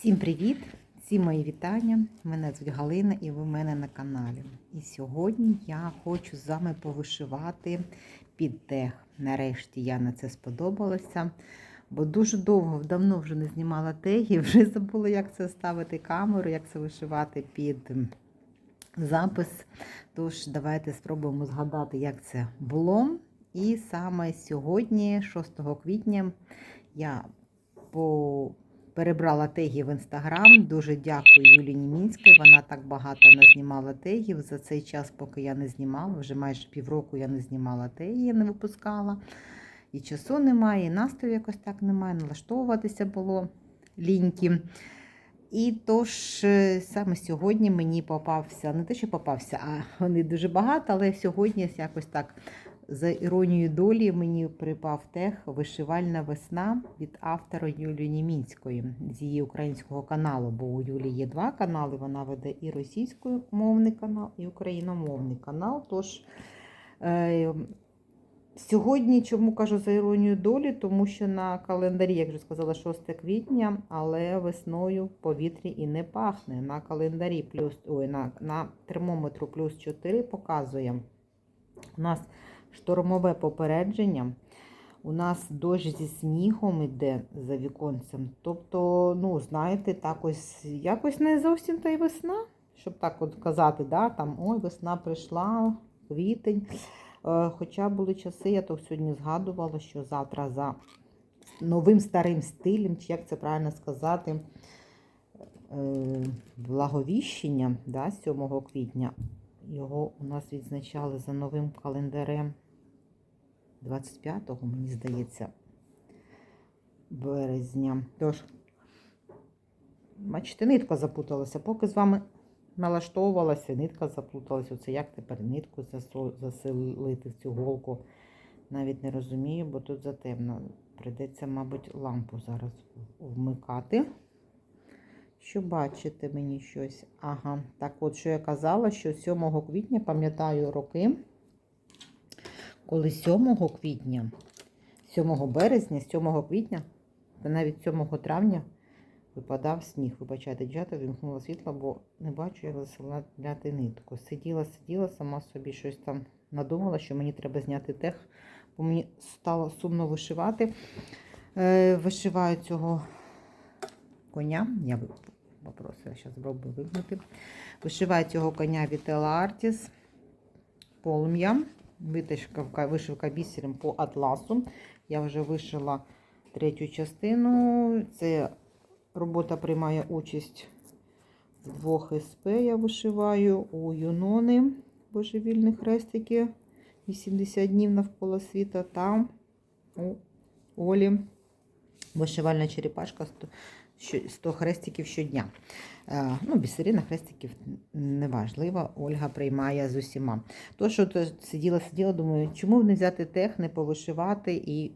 Всім привіт! Всі мої вітання. Мене звуть Галина і ви в мене на каналі. І сьогодні я хочу з вами повишивати під тех. Нарешті я на це сподобалася, бо дуже довго, давно вже не знімала теги, вже забула, як це ставити камеру, як це вишивати під запис. Тож, давайте спробуємо згадати, як це було. І саме сьогодні, 6 квітня, я по перебрала теги в інстаграм. Дуже дякую Юлії Німінській. Вона так багато назнімала тегів. За цей час, поки я не знімала, вже майже півроку я не знімала теги, не випускала. І часу немає, і настрою якось так немає. Налаштовуватися було ліньки. І тож е, саме сьогодні мені попався, не те, що попався, а вони дуже багато, але сьогодні якось так за іронією долі мені припав тех Вишивальна весна від автора Юлії Німінської з її українського каналу. Бо у Юлії є два канали. Вона веде і російськомовний канал, і україномовний канал. Тож е, сьогодні, чому кажу за іронію долі, тому що на календарі, як вже сказала, 6 квітня, але весною в повітрі і не пахне. На календарі плюс ой, на, на термометру плюс 4 показує. У нас штормове попередження. У нас дощ зі снігом іде за віконцем. Тобто, ну, знаєте, так ось якось не зовсім та й весна, щоб так от казати, да, там, ой, весна прийшла, квітень. Е, Хоча були часи, я то сьогодні згадувала, що завтра за новим старим стилем, чи як це правильно сказати, е, благовіщення да, 7 квітня. Його у нас відзначали за новим календарем 25-го, мені здається, березня. Тож, бачите, нитка запуталася. Поки з вами налаштовувалася, нитка заплуталася. Оце як тепер нитку заселити в цю голку? Навіть не розумію, бо тут затемно. Придеться, мабуть, лампу зараз вмикати. Що бачите мені щось? Ага, так от, що я казала, що 7 квітня, пам'ятаю роки, коли 7 квітня, 7 березня, 7 квітня, та навіть 7 травня випадав сніг. Вибачайте, дівчата, вимкнула світло, бо не бачу, як заселяти нитку. Сиділа, сиділа, сама собі щось там надумала, що мені треба зняти тех, бо мені стало сумно вишивати. Е, вишиваю цього коня. Я попросила, зараз спробую вигнути. Вишиваю цього коня Вітела Artis полум'я. Витишка, вишивка бісером по атласу. Я вже вишила третю частину. Це робота приймає участь в двох СП. Я вишиваю у Юнони божевільні хрестики 80 днів навколо світа. Та у Олі вишивальна черепашка 100 хрестиків щодня. Е, Ну, бісерина хрестиків неважливо, Ольга приймає з усіма. То, що сиділа, сиділа, думаю, чому не взяти тех, не повишивати і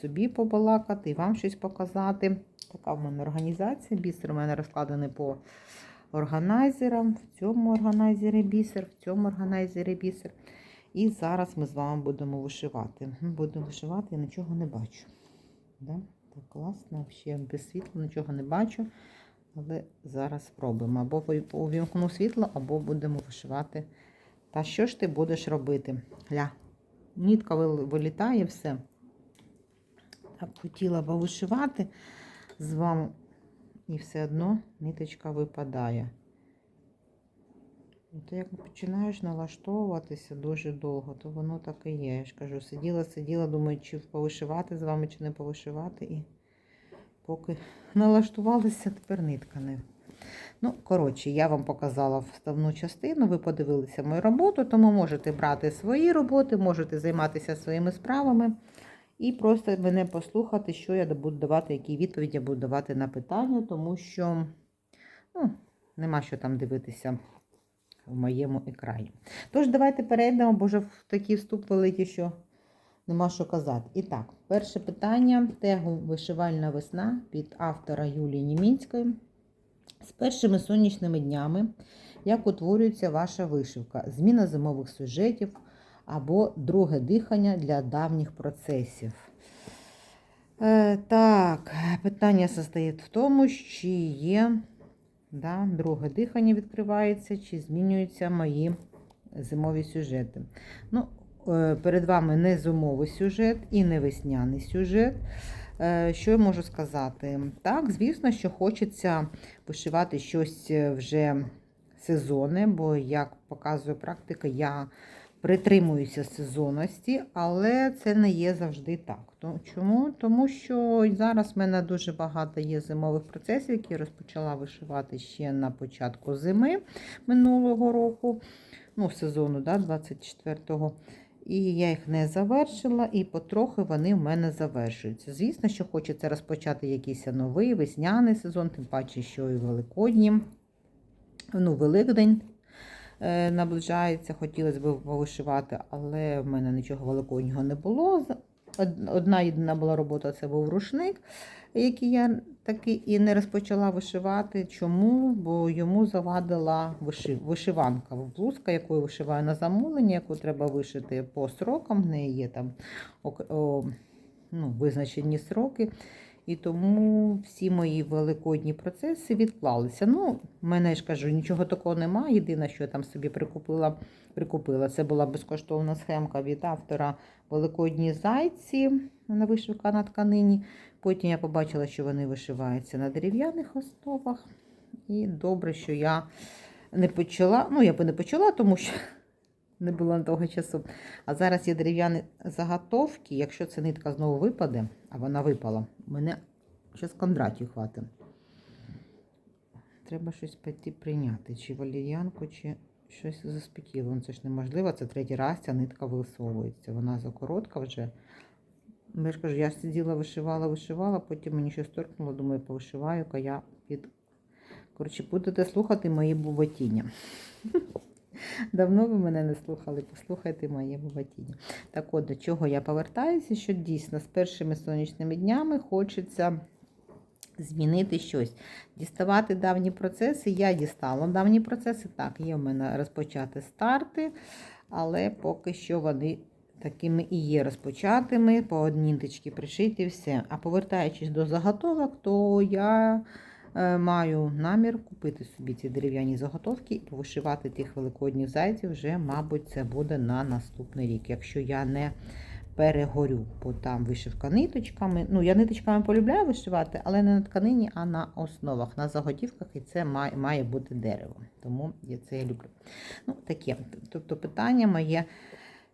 собі побалакати, і вам щось показати. Така в мене організація. Бісер у мене розкладений по органайзерам. В цьому органайзері бісер, в цьому органайзері бісер. І зараз ми з вами будемо вишивати. Будемо вишивати, я нічого не бачу. Да? Так класно, взагалі без світла нічого не бачу. Але зараз спробуємо. Або увімкну світло, або будемо вишивати. Та що ж ти будеш робити? Гля, нітка вилітає все. Так, хотіла б вишивати з вами, і все одно ниточка випадає. І то як починаєш налаштовуватися дуже довго, то воно так і є. Я ж кажу, сиділа, сиділа, думаю, чи повишивати з вами, чи не повишивати. І поки налаштувалася, тепер нитка не. Ну, коротше, я вам показала вставну частину, ви подивилися мою роботу, тому можете брати свої роботи, можете займатися своїми справами і просто мене послухати, що я буду давати, які відповіді я буду давати на питання, тому що ну, нема що там дивитися в моєму екрані. Тож, давайте перейдемо, бо вже в такий вступ великий, що нема що казати. І так, перше питання: тегу вишивальна весна від автора Юлії Німінської. З першими сонячними днями, як утворюється ваша вишивка, зміна зимових сюжетів або друге дихання для давніх процесів. Е, так, питання состоїть в тому, чи є да, друге дихання відкривається, чи змінюються мої зимові сюжети. Ну, е, перед вами не зимовий сюжет і не весняний сюжет. Е, Що я можу сказати? Так, звісно, що хочеться вишивати щось е, вже сезонне, бо, як показує практика, я притримуюся сезонності, але це не є завжди так. Чому? Тому що зараз в мене дуже багато є зимових процесів, які я розпочала вишивати ще на початку зими минулого року, ну, сезону да, 24-го. І я їх не завершила, і потрохи вони в мене завершуються. Звісно, що хочеться розпочати якийсь новий весняний сезон, тим паче, що і Великодні, ну, Великдень наближається. Хотілося б повишивати, але в мене нічого великоднього не було. Одна єдина була робота це був рушник, який я таки і не розпочала вишивати. Чому? Бо йому завадила вишив, вишиванка. Блузка, яку я вишиваю на замовлення, яку треба вишити по срокам. В неї є там ну, визначені сроки. І тому всі мої великодні процеси відклалися. Ну, мене ж кажу, нічого такого немає. Єдине, що я там собі прикупила, прикупила, це була безкоштовна схемка від автора Великодні зайці на вишивка на тканині. Потім я побачила, що вони вишиваються на дерев'яних основах. І добре, що я не почала. Ну, я би не почала, тому що не було на того часу. А зараз є дерев'яні заготовки. Якщо ця нитка знову випаде, а вона випала, мене ще з Кондратів хватить. Треба щось пойти прийняти. Чи валір'янку, чи щось заспітіло. Ну, Це ж неможливо. Це третій раз ця нитка висовується. Вона закоротка вже. Ну, Я ж кажу, я сиділа, вишивала, вишивала, потім мені щось торкнуло, думаю, повишиваю-ка я під. Коротше, будете слухати мої буботіння. Давно ви мене не слухали, послухайте моє буботіння. Так от, до чого я повертаюся, що дійсно з першими сонячними днями хочеться змінити щось. Діставати давні процеси. Я дістала давні процеси. Так, є в мене розпочати старти, але поки що вони такими і є розпочатими, по одній ниточці пришиті, все. А повертаючись до заготовок, то я маю намір купити собі ці дерев'яні заготовки і повишивати тих великодніх зайців вже, мабуть, це буде на наступний рік. Якщо я не перегорю, бо там вишивка ниточками. Ну, я ниточками полюбляю вишивати, але не на тканині, а на основах, на заготівках, і це має, має бути дерево. Тому я це люблю. Ну, таке. Тобто питання моє.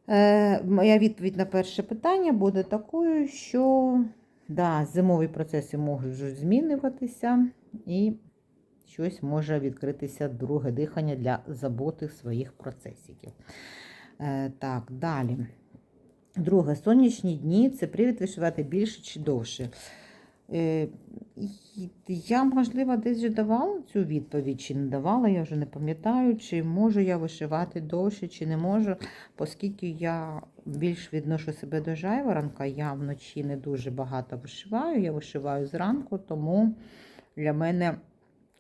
Е, моя відповідь на перше питання буде такою, що да, зимові процеси можуть змінюватися, і щось може відкритися друге дихання для забутих своїх процесиків. Е, так, далі. Друге, сонячні дні це привід вишивати більше чи довше. Е, я, можливо, десь вже давала цю відповідь, чи не давала, я вже не пам'ятаю, чи можу я вишивати довше, чи не можу, оскільки я більш відношу себе до жайворонка, я вночі не дуже багато вишиваю, я вишиваю зранку, тому для мене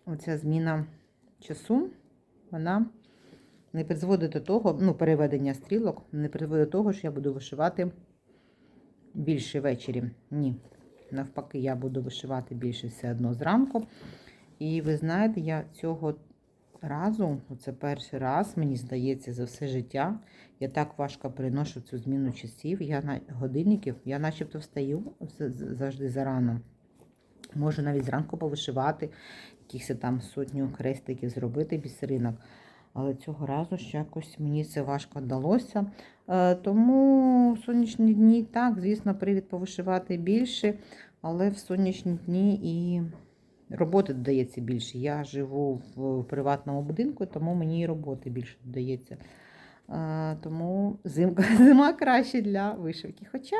оця зміна часу, вона не призводить до того, ну, переведення стрілок, не призводить до того, що я буду вишивати більше ввечері. Ні. Навпаки, я буду вишивати більше все одно зранку. І ви знаєте, я цього разу, це перший раз, мені здається, за все життя, я так важко переношу цю зміну часів. Я на годинників, я начебто встаю завжди зарано. Можу навіть зранку повишивати, якихось там сотню хрестиків зробити бісеринок. Але цього разу ж якось мені це важко вдалося. Е, Тому сонячні дні, так, звісно, привід повишивати більше, але в сонячні дні і роботи додається більше. Я живу в приватному будинку, тому мені і роботи більше додається. Е, Тому зимка, зима краще для вишивки. Хоча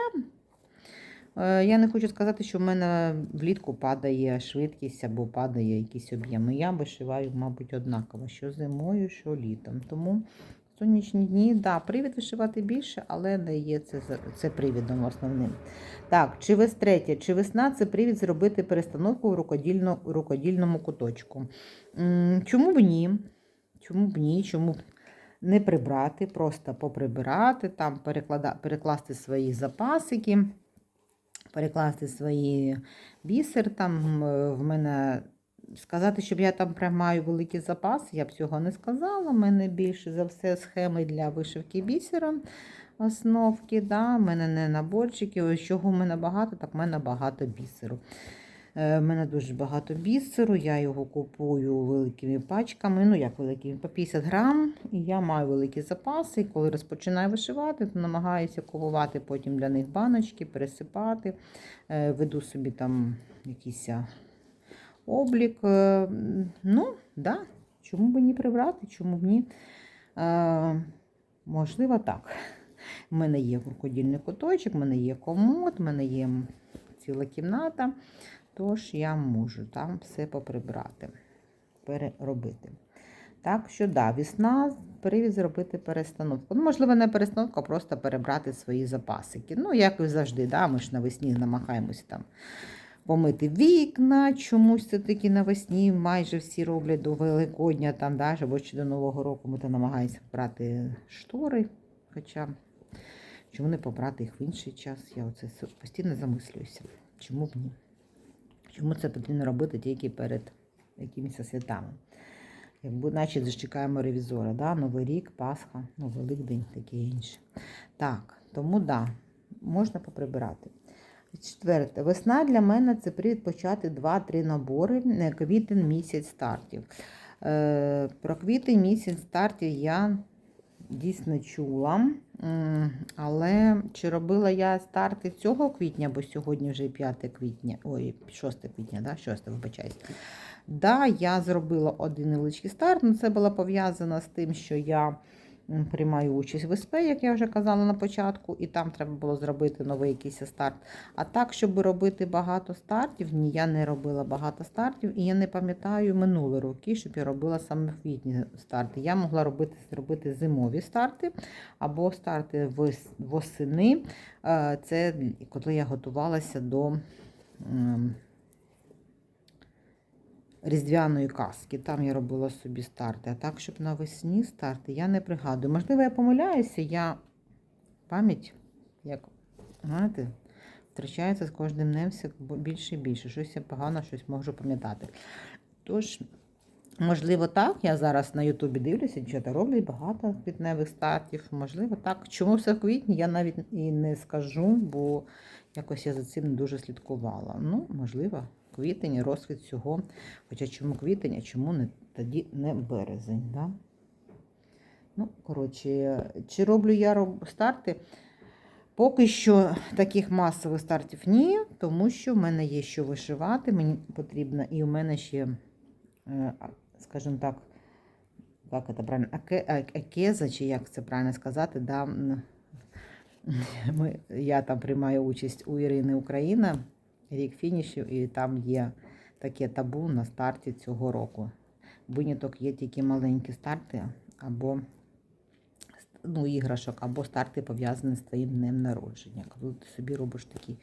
я не хочу сказати, що в мене влітку падає швидкість або падає якісь об'єми. Я вишиваю, мабуть, однаково, що зимою, що літом. Тому сонячні дні, да, привід вишивати більше, але не є це, це привідом основним. Так, чи вес третє, чи весна це привід зробити перестановку в рукодільно, рукодільному куточку. Чому б ні? Чому б ні? Чому б не прибрати, просто поприбирати, там перекласти свої запасики. Перекласти свої бісер. Там в мене сказати, щоб я там прям маю великий запас, я б цього не сказала. У мене більше за все схеми для вишивки бісером. Основки, да, в мене не наборчики. Ось чого в мене багато, так в мене багато бісеру. Е, В мене дуже багато бісеру, я його купую великими пачками, ну як великими, по 50 грам. І я маю великі запаси. І коли розпочинаю вишивати, то намагаюся купувати потім для них баночки, пересипати. Е, Веду собі там якийсь облік. Е, Ну, да, чому б не прибрати, чому б ні? Можливо, так. У мене є рукодільний куточок, у мене є комод, у мене є ціла кімната. Тож я можу там все поприбрати, переробити. Так що, да, весна, привід зробити перестановку. Ну, можливо, не перестановку, а просто перебрати свої запасики. Ну, як і завжди, да, ми ж навесні намагаємося там помити вікна. Чомусь це таки навесні майже всі роблять до Великодня, там, да, або ще до Нового року ми намагаємося брати штори. Хоча, чому не побрати їх в інший час? Я оце постійно замислююся. Чому б ні? Чому це потрібно робити тільки перед якимись святами? Якби, наче зачекаємо ревізора, да? Новий рік, Пасха, ну, Великдень, таке інше. Так, тому да, можна поприбирати. Четверте, весна для мене це привід почати 2-3 набори, квітень місяць стартів. Е, про квітень місяць стартів я дійсно чула. Але чи робила я старти цього квітня, бо сьогодні вже 5 квітня, ой, 6 квітня, да? 6, вибачаюсь. Да, я зробила один невеличкий старт, але це було пов'язано з тим, що я приймаю участь в СП, як я вже казала на початку, і там треба було зробити новий якийсь старт. А так, щоб робити багато стартів, ні, я не робила багато стартів, і я не пам'ятаю минулі роки, щоб я робила саме в квітні старти. Я могла робити зробити зимові старти або старти восени. Е, Це коли я готувалася до ем, різдвяної казки. Там я робила собі старти. А так, щоб навесні старти, я не пригадую. Можливо, я помиляюся, я пам'ять, як знаєте, втрачається з кожним днем все більше і більше. Щось я погано, щось можу пам'ятати. Тож, можливо, так. Я зараз на Ютубі дивлюся, дівчата роблять багато квітневих стартів. Можливо, так. Чому все в квітні, я навіть і не скажу, бо якось я за цим не дуже слідкувала. Ну, можливо, квітень, розквіт цього. Хоча чому квітень, а чому не тоді не березень? Да? Ну, коротше, чи роблю я старти? Поки що таких масових стартів ні, тому що в мене є що вишивати, мені потрібно, і у мене ще, е, скажімо так, як це правильно, акеза, чи як це правильно сказати, да, ми, я там приймаю участь у Ірини Україна, рік фінішів, і там є таке табу на старті цього року. Виняток є тільки маленькі старти або ну, іграшок, або старти пов'язані з твоїм днем народження. Коли ти собі робиш такий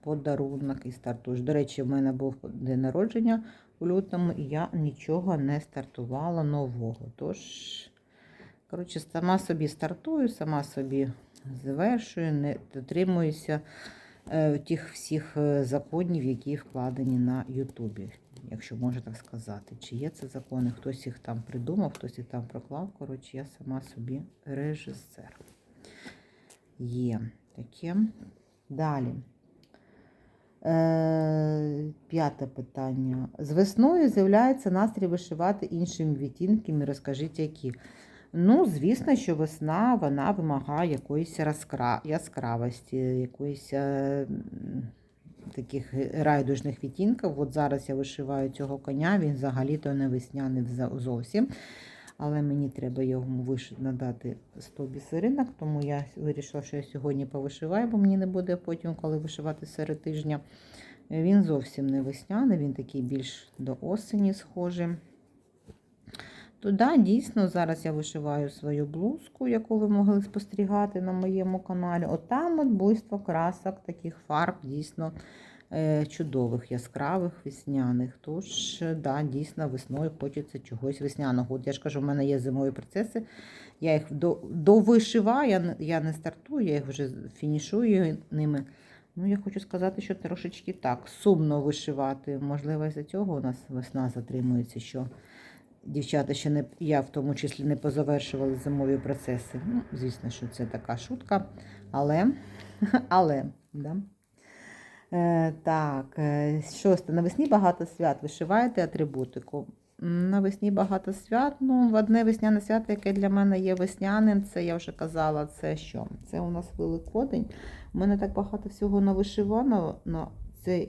подарунок і стартуєш. До речі, в мене був день народження у лютому, і я нічого не стартувала нового. Тож, коротше, сама собі стартую, сама собі завершую, не дотримуюся тих всіх е, законів, які вкладені на Ютубі, якщо можна так сказати. Чи є це закони, хтось їх там придумав, хтось їх там проклав. Коротше, я сама собі режисер. Є таке. Далі. Е, П'яте питання. З весною з'являється настрій вишивати іншими відтінками. Розкажіть, які. Ну, звісно, що весна вона вимагає якоїсь розкра... яскравості, якоїсь е, таких райдужних відтінків. От зараз я вишиваю цього коня, він взагалі-то не весняний зовсім. Але мені треба йому виш... надати 100 бісеринок, тому я вирішила, що я сьогодні повишиваю, бо мені не буде потім, коли вишивати серед тижня. Він зовсім не весняний, він такий більш до осені схожий. То да, дійсно, зараз я вишиваю свою блузку, яку ви могли спостерігати на моєму каналі. От от буйство красок, таких фарб, дійсно е, чудових, яскравих, весняних. Тож, да, дійсно, весною хочеться чогось весняного. От я ж кажу, в мене є зимові процеси. Я їх довишиваю, я, не- стартую, я їх вже фінішую ними. Ну, я хочу сказати, що трошечки так, сумно вишивати. Можливо, із-за цього у нас весна затримується, що дівчата ще не, я в тому числі не позавершували зимові процеси. Ну, звісно, що це така шутка, але, але, да. Е, так, е, шосте. Навесні багато свят. Вишиваєте атрибутику. Навесні багато свят. Ну, одне весняне свято, яке для мене є весняним, це я вже казала, це що? Це у нас Великодень. У мене так багато всього навишивано на це,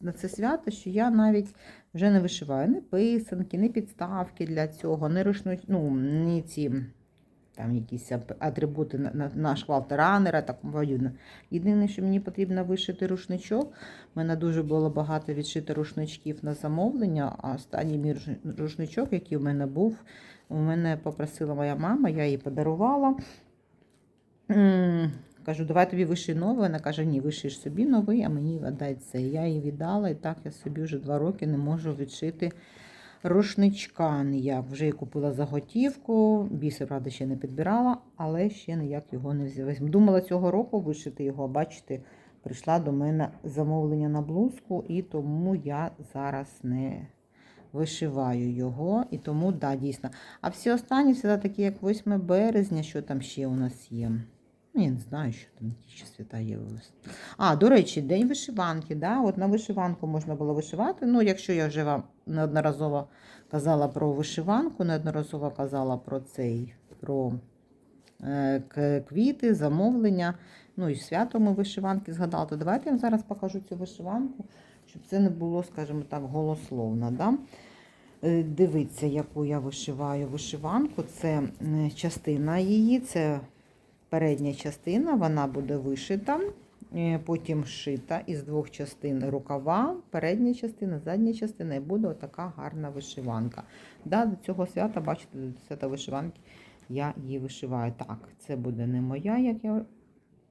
на це свято, що я навіть вже не вишиваю ні писанки, ні підставки для цього, ні рушну, ну, ні ці там якісь атрибути на, на, на шквалт ранера, так подібне. Єдине, що мені потрібно вишити рушничок. У мене дуже було багато відшито рушничків на замовлення, а останній мій рушничок, який у мене був, у мене попросила моя мама, я їй подарувала. Кажу, давай тобі виший новий. Вона каже, ні, вишиєш собі новий, а мені віддай це. Я їй віддала, і так я собі вже два роки не можу відшити рушничка ніяк. Вже я купила заготівку, бісер, правда, ще не підбирала, але ще ніяк його не взяла. Думала цього року вишити його, а бачите, прийшла до мене замовлення на блузку, і тому я зараз не вишиваю його. І тому, да, дійсно. А всі останні все такі, як 8 березня, що там ще у нас є. Ну, я не знаю, що там які ще свята є. А, до речі, день вишиванки. Да? От на вишиванку можна було вишивати. Ну, якщо я вже вам неодноразово казала про вишиванку, неодноразово казала про цей, про е, квіти, замовлення. Ну і свято ми вишиванки згадала. То давайте я вам зараз покажу цю вишиванку, щоб це не було, скажімо так, голословно. Да? Е, Дивіться, яку я вишиваю вишиванку. Це частина її, це передня частина, вона буде вишита, е, потім шита із двох частин рукава, передня частина, задня частина, і буде отака гарна вишиванка. Да, до цього свята, бачите, до свята вишиванки я її вишиваю. Так, це буде не моя, як я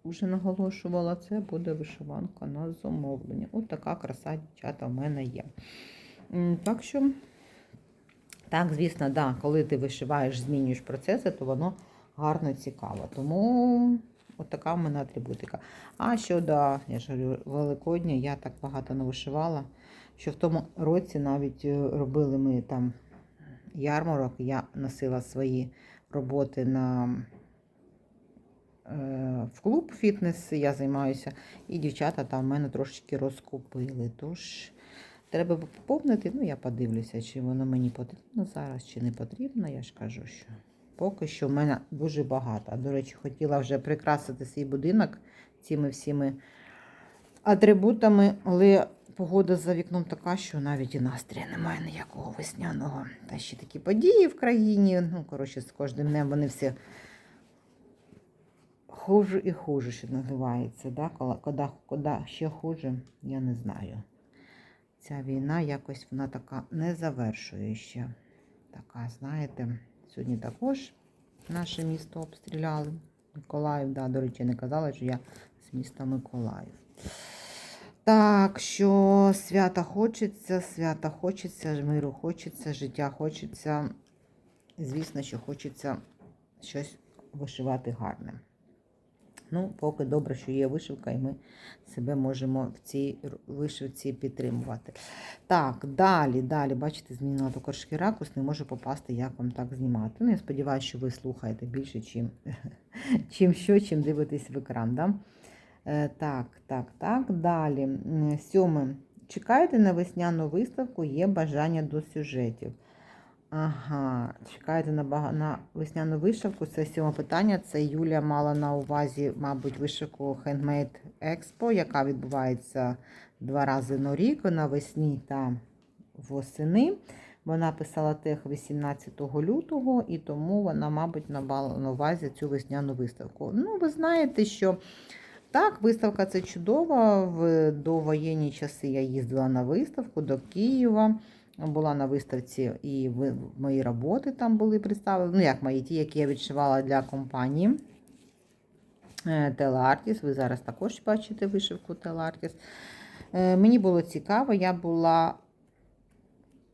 вже наголошувала, це буде вишиванка на замовлення. От така краса, дівчата, в мене є. Так що, так, звісно, да, коли ти вишиваєш, змінюєш процеси, то воно гарно цікаво. Тому от така в мене атрибутика. А щодо, я ж говорю, Великодня, я так багато не вишивала, що в тому році навіть е, робили ми там ярмарок, я носила свої роботи на е, в клуб фітнес, я займаюся, і дівчата там в мене трошечки розкупили. Тож треба поповнити, ну я подивлюся, чи воно мені потрібно зараз, чи не потрібно. Я ж кажу, що поки що в мене дуже багато. До речі, хотіла вже прикрасити свій будинок цими всіми атрибутами, але погода за вікном така, що навіть і настрію немає ніякого весняного. Та ще такі події в країні. Ну, коротше, з кожним днем вони всі хуже і хуже, що називається. Да? Коли, коли ще хуже, я не знаю. Ця війна якось вона така не завершує ще. Така, знаєте, сьогодні також наше місто обстріляли. Миколаїв, да, до речі, не казала, що я з міста Миколаїв. Так, що свята хочеться, свята хочеться, миру хочеться, життя хочеться. Звісно, що хочеться щось вишивати гарне. Ну, поки добре, що є вишивка, і ми себе можемо в цій вишивці підтримувати. Так, далі, далі, бачите, змінила трошки ракурс, не можу попасти, як вам так знімати. Ну, я сподіваюся, що ви слухаєте більше, чим, чим що, чим дивитесь в екран. Да? Е, так, так, так. Далі. Сьоме. Чекаєте на весняну виставку, є бажання до сюжетів. Ага, чекаєте на, бага... на весняну вишивку. Це сьоме питання. Це Юля мала на увазі, мабуть, вишивку Handmade Expo, яка відбувається два рази на рік навесні та восени. Вона писала тех 18 лютого, і тому вона, мабуть, мала на увазі цю весняну виставку. Ну, ви знаєте, що так, виставка це чудова. В довоєнні часи я їздила на виставку до Києва. Була на виставці і мої роботи там були представлені. Ну, як мої ті, які я відшивала для компанії. Телеартіс. Ви зараз також бачите вишивку Телеартіс. Мені було цікаво, я була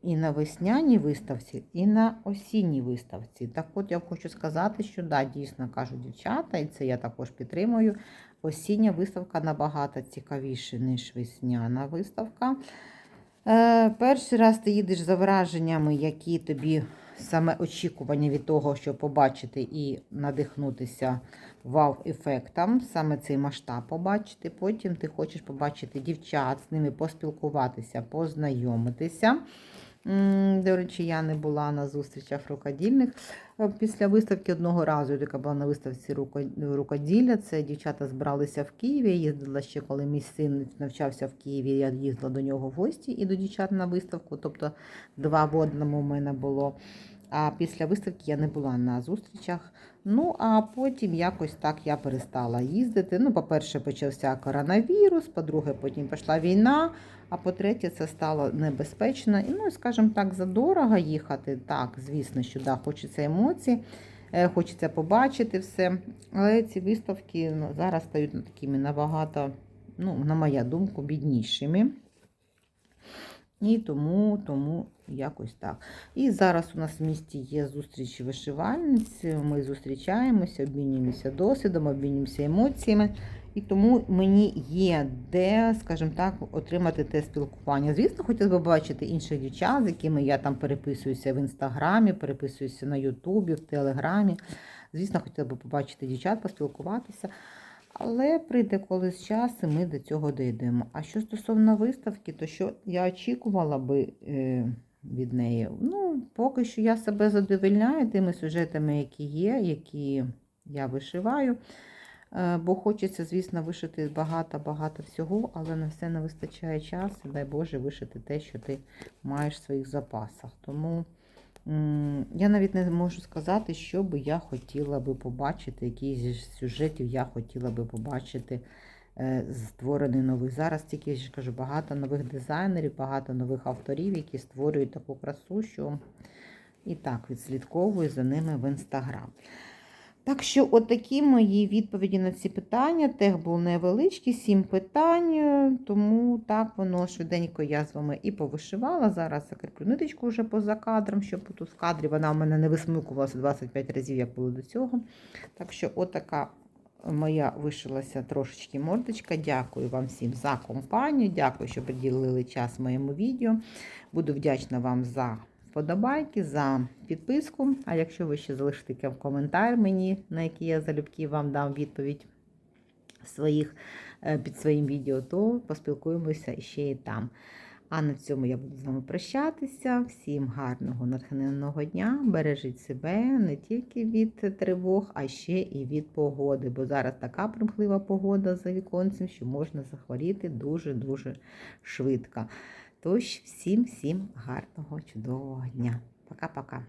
і на весняній виставці, і на осінній виставці. Так от я хочу сказати, що да, дійсно кажуть дівчата, і це я також підтримую. Осіння виставка набагато цікавіша, ніж весняна виставка. Е, перший раз ти їдеш за враженнями, які тобі саме очікування від того, щоб побачити і надихнутися вау-ефектом, саме цей масштаб побачити. Потім ти хочеш побачити дівчат, з ними поспілкуватися, познайомитися. До речі, я не була на зустрічах рукодільних. Е, Після виставки одного разу, я така була на виставці руко- рукоділля. Це дівчата збиралися в Києві. Я їздила ще, коли мій син навчався в Києві. Я їздила до нього в гості і до дівчат на виставку. Тобто два в одному в мене було. А після виставки я не була на зустрічах. Ну, а потім якось так я перестала їздити. Ну, по-перше, почався коронавірус, по-друге, потім пішла війна, а по-третє, це стало небезпечно. І, ну, скажімо так, задорого їхати. Так, звісно, що да, хочеться емоцій, е, хочеться побачити все. Але ці виставки ну, зараз стають такими набагато, ну, на моя думку, біднішими. І тому, тому якось так. І зараз у нас в місті є зустрічі вишивальниць. Ми зустрічаємося, обмінюємося досвідом, обмінюємося емоціями. І тому мені є де, скажімо так, отримати те спілкування. Звісно, хотіла б бачити інших дівчат, з якими я там переписуюся в інстаграмі, переписуюся на Ютубі, в Телеграмі. Звісно, хотіла б побачити дівчат, поспілкуватися. Але прийде колись час, і ми до цього дійдемо. А що стосовно виставки, то що я очікувала би е, від неї? Ну, поки що я себе задовольняю тими сюжетами, які є, які я вишиваю. Е, Бо хочеться, звісно, вишити багато-багато всього, але на все не вистачає часу. Дай Боже, вишити те, що ти маєш в своїх запасах. Тому я навіть не можу сказати, що би я хотіла би побачити, які зі сюжетів я хотіла би побачити е, створений новий. Зараз тільки я ж кажу, багато нових дизайнерів, багато нових авторів, які створюють таку красу, що і так відслідковую за ними в інстаграм. Так що, отакі мої відповіді на ці питання. Тех був невеличкий, сім питань, е, тому так воно швиденько я з вами і повишивала. Зараз закріплю ниточку вже поза кадром, щоб тут в кадрі вона в мене не висмикувалася 25 разів, як було до цього. Так що, отака моя вишилася трошечки мордочка. Дякую вам всім за компанію. Дякую, що приділили час моєму відео. Буду вдячна вам за вподобайки, за підписку. А якщо ви ще залишите коментар мені, на який я залюбки вам дам відповідь своїх, е, під своїм відео, то поспілкуємося ще і там. А на цьому я буду з вами прощатися. Всім гарного натхненного дня. Бережіть себе не тільки від тривог, а ще і від погоди. Бо зараз така примхлива погода за віконцем, що можна захворіти дуже-дуже швидко. Тож, всім всім гарного, чудового дня. Пока-пока.